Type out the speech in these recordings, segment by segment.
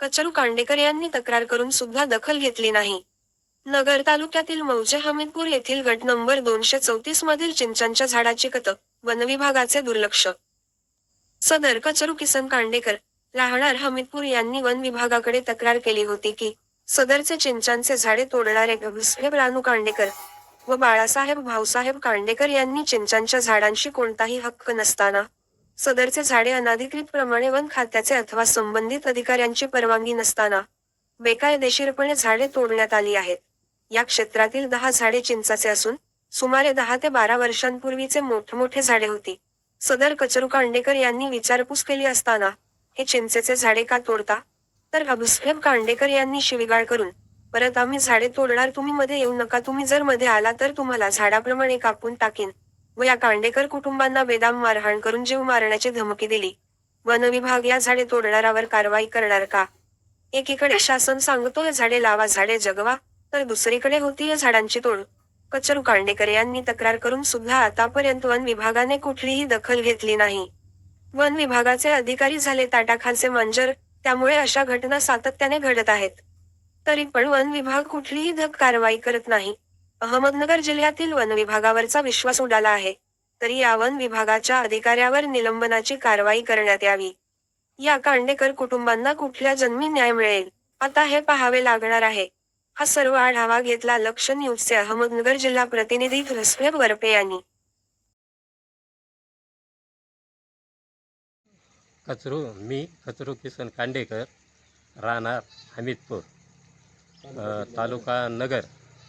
कचरू कांडेकर यांनी तक्रार करून सुद्धा दखल घेतली नाही. नगर तालुक्यातील मौजे हमीदपूर येथील गट नंबर दोनशे चौतीस मधील चिंचांच्या झाडाची कतक वनविभागाचे दुर्लक्ष. सदर कचरू किसन कांडेकर राहणार हमीदपूर यांनी वन विभागाकडे तक्रार केली होती की सदरचे चिंचांचे झाडे तोडणारे गभीसहेब रानू कांडेकर व बाळासाहेब भाऊसाहेब कांडेकर यांनी चिंचांच्या झाडांशी कोणताही हक्क नसताना सदरचे झाडे अनाधिकृतप्रमाणे वन खात्याचे अथवा संबंधित अधिकाऱ्यांची परवानगी नसताना बेकायदेशीरपणे झाडे तोडण्यात आली आहेत. या क्षेत्रातील दहा झाडे चिंचाचे असून सुमारे दहा ते बारा वर्षांपूर्वीचे मोठमोठे झाडे होती. सदर कचरू कांडेकर यांनी विचारपूस केली असताना हे चिंचेचे झाडे का तोडता? तर अबुसाहेब कांडेकर यांनी शिवीगाळ करून परत आम्ही झाडे तोडणार तुम्ही मध्ये येऊ नका. तुम्ही जर मध्ये आला तर तुम्हाला झाडाप्रमाणे कापून टाकेन. व या कांडेकर कुटुंबांना बेदाम मारहाण करून जीव मारण्याची धमकी दिली. वन विभाग या झाडे तोडणाऱ्यावर कारवाई करणार का? एकीकडे शासन सांगतोय झाडे लावा झाडे जगवा. तर दुसरीकडे होती या झाडांची तोड. कचरू कांडेकर यांनी तक्रार करून सुद्धा आतापर्यंत वन विभागाने कुठलीही दखल घेतली नाही. वन विभागाचे अधिकारी झाले ताटाखालचे मांजर त्यामुळे अशा घटना सातत्याने घडत आहेत. तरी पण वन विभाग कुठलीही धक कारवाई करत नाही. अहमदनगर जिल्ह्यातील वन विभागावरचा विश्वास उडाला आहे. तरी या वन विभागाच्या अधिकाऱ्यावर निलंबनाची कारवाई करण्यात यावी. या कांडेकर कुटुंबांना कुठल्या जन्मी न्याय मिळेल? आता हे पाहावे लागणार आहे. हा सर्व आढावा घेतला लक्ष न्यूजचे अहमदनगर जिल्हा प्रतिनिधी रसफेब वरपे यांनी. कचरू मी कचरू किसन कांडेकर राहणार हमीदपूर. तालुका नगर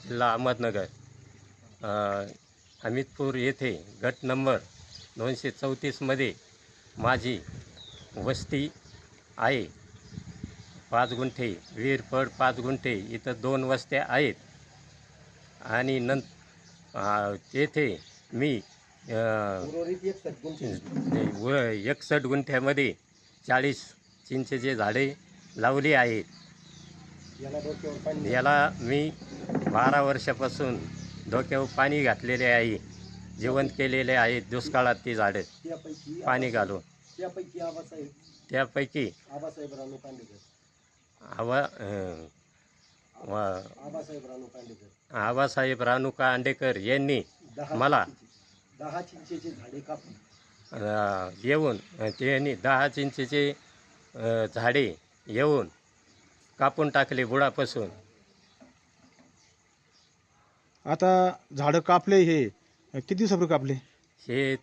जिल्हा अहमदनगर. हमीदपूर येथे गट नंबर दोनशे चौतीसमध्ये माझी वस्ती आहे. पाच गुंठे विहीरपड पाच गुंठे इथं दोन वस्त्या आहेत. आणि नं येथे तेथे मी व एकसष्ट गुंठ्यामध्ये चाळीस चिंचेचे झाडे लावली आहेत. याला मी बारा वर्षापासून डोक्यावर पाणी घातलेले आहे. जिवंत केलेले आहेत दुष्काळात ती झाडं पाणी घालून. त्यापैकी आबासाहेब त्यापैकी आबासाहेब रानुका आंडेकर यांनी मला दहा चिंचेचे झाडे कापून. येऊन त्यांनी दहा चिंचेचे झाडे येऊन कापून टाकले बुडापासून आता झाडं कापले हे किती दिवसापूर्वी कापले? हे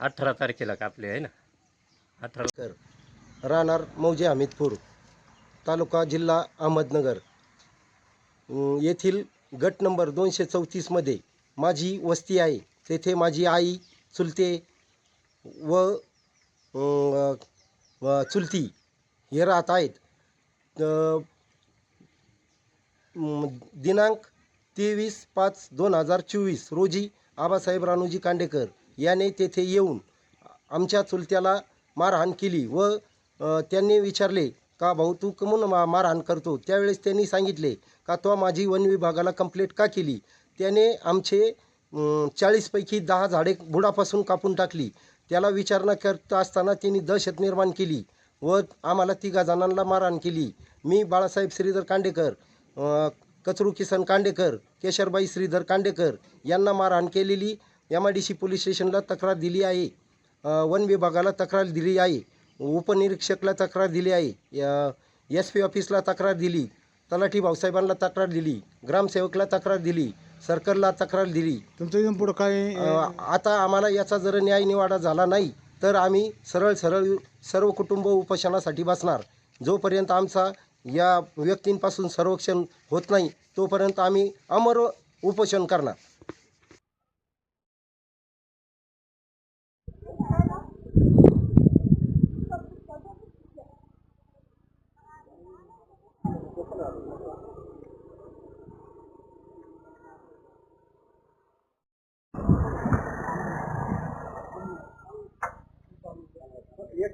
अठरा तारखेला कापले आहे ना. अठरा कर राहणार मौजे हमीदपूर तालुका जिल्हा अहमदनगर. अं, येथील गट नंबर दोनशे चौतीसमध्ये माझी वस्ती आहे. तेथे माझी आई चुलते व अं, व चुलती हे राहत आहेत. दिनांक तेवीस पाच दोन हजार चोवीस रोजी आबासाहेब रानूजी कांडेकर याने तेथे येऊन आमच्या चुलत्याला मारहाण केली व त्यांनी विचारले का भाऊ तू कमून मा मारहाण करतो? त्यावेळेस त्यांनी सांगितले का तो माझी वन विभागाला कंप्लेंट का केली? त्याने आमचे चाळीसपैकी दहा झाडे बुडापासून कापून टाकली. त्याला विचारणा करत असताना त्यांनी दहशत निर्माण केली. व आम्हाला तिघा जणांना मारहाण केली. मी बाळासाहेब श्रीधर कांडेकर कचरू किसन कांडेकर केशरबाई श्रीधर कांडेकर यांना मारहाण केलेली. M I D C police स्टेशनला तक्रार दिली आहे. वन विभागाला तक्रार दिली आहे. उपनिरीक्षकला तक्रार दिली आहे. एस पी ऑफिसला तक्रार दिली. तलाठी भाऊसाहेबांना तक्रार दिली. ग्रामसेवकला तक्रार दिली. सर्कलला तक्रार दिली. तुमचं इथून पुढं काय अ, आता आम्हाला याचा जर न्याय निवाडा झाला नाही तर आम्ही सरळ सरळ सर्व कुटुंब उपोषणासाठी बसणार. जोपर्यंत आमचा या व्यक्तींपासून संरक्षण होत नाही तोपर्यंत आम्ही अमर उपोषण करणार.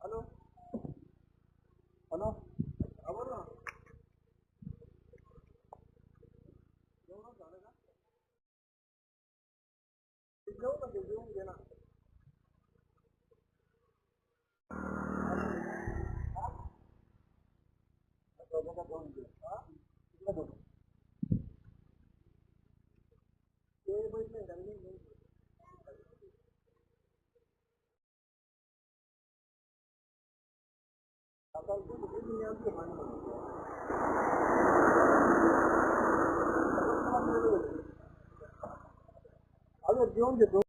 హలో హలో అవునా जेवण म्हणजे जेवून घे ना बघा जाऊन घे हा तिकडे बघू doing the